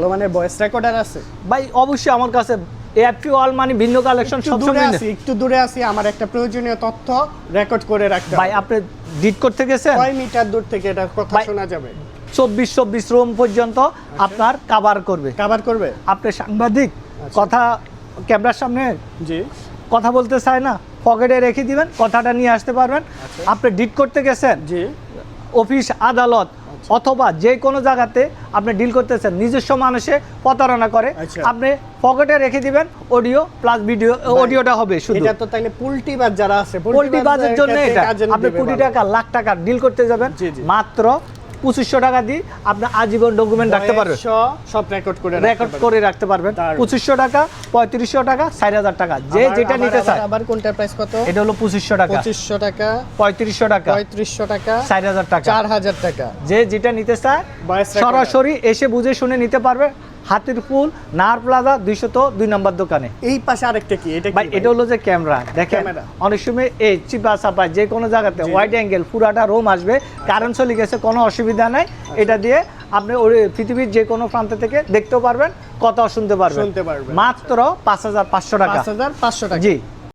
ভালো মানে voice recorder আছে? ভাই অবশ্যই আমার কাছে এফপি অল মানে ভিন্ন কালেকশন সব সময় আছি একটু দূরে আছি আমার একটা প্রয়োজনীয় তথ্য রেকর্ড করে রাখতে ভাই আপনি ডিট করতে গেছেন? কয় মিটার দূর থেকে এটা কথা শোনা যাবে? চব্বিশ চব্বিশ রুম পর্যন্ত আচ্ছা। আপনার কাভার করবে। কভার করবে? আপনি সাংবাদিক আচ্ছা। কথা ক্যামেরার সামনে জি। কথা বলতে চায় না পকেটে রেখে দিবেন কথাটা নিয়ে আসতে পারবেন। আচ্ছা। আপনি ডিট করতে গেছেন? জি। অফিস আদালত। অথবা যে কোনো জায়গাতে আপনি ডিল করতেছেন নিজস্ব মানুষে প্রতারণা করে আচ্ছা। আপনি পকেটে রেখে দিবেন অডিও প্লাস ভিডিও অডিওটা হবে শুধু এটা তো তাইলে পুলটি বাজ যারা আছে পোল্ট্রি বাজের জন্য এটা আপনি কোটি টাকা লাখ টাকা ডিল করতে যাবেন। মাত্র পঁচিশশো টাকা দিয়ে আপনি আজীবন ডকুমেন্ট রাখতে পারবেন। সব রেকর্ড করে রেকর্ড করে রাখতে পারবেন। পঁচিশশো টাকা পঁয়ত্রিশশো টাকা ষাট হাজার টাকা। যে যেটা নিতে চায়। আবার কোনটার প্রাইস কত? এটা হলো পঁচিশশো টাকা। পঁচিশশো টাকা। পঁয়ত্রিশশো টাকা। পঁয়ত্রিশশো টাকা। ষাট হাজার টাকা। চার হাজার টাকা। যে যেটা নিতে চায় সরাসরি এসে বুঝে শুনে নিতে পারবে। হাতির ফুল নাহার প্লাজা দুইশত দুই নম্বর দোকানে। এই পাশে আরেকটা কি? এটা ভাই এটা হলো যে ক্যামেরা। দেখেন অনেক সময় এই চিপা চাপা যে কোনো জায়গাতে। ওয়াইড অ্যাঙ্গেল পুরাটা রোম আসবে কারেন্ট চলে গেছে কোনো অসুবিধা নাই। এটা দিয়ে আপনি ওই পৃথিবীর যে কোনো প্রান্ত থেকে দেখতেও পারবেন কথাও শুনতে পারবেন। শুনতে পারবেন। মাত্র পাঁচ হাজার পাঁচশো টাকা। পাঁচ হাজার পাঁচশো টাকা। জি।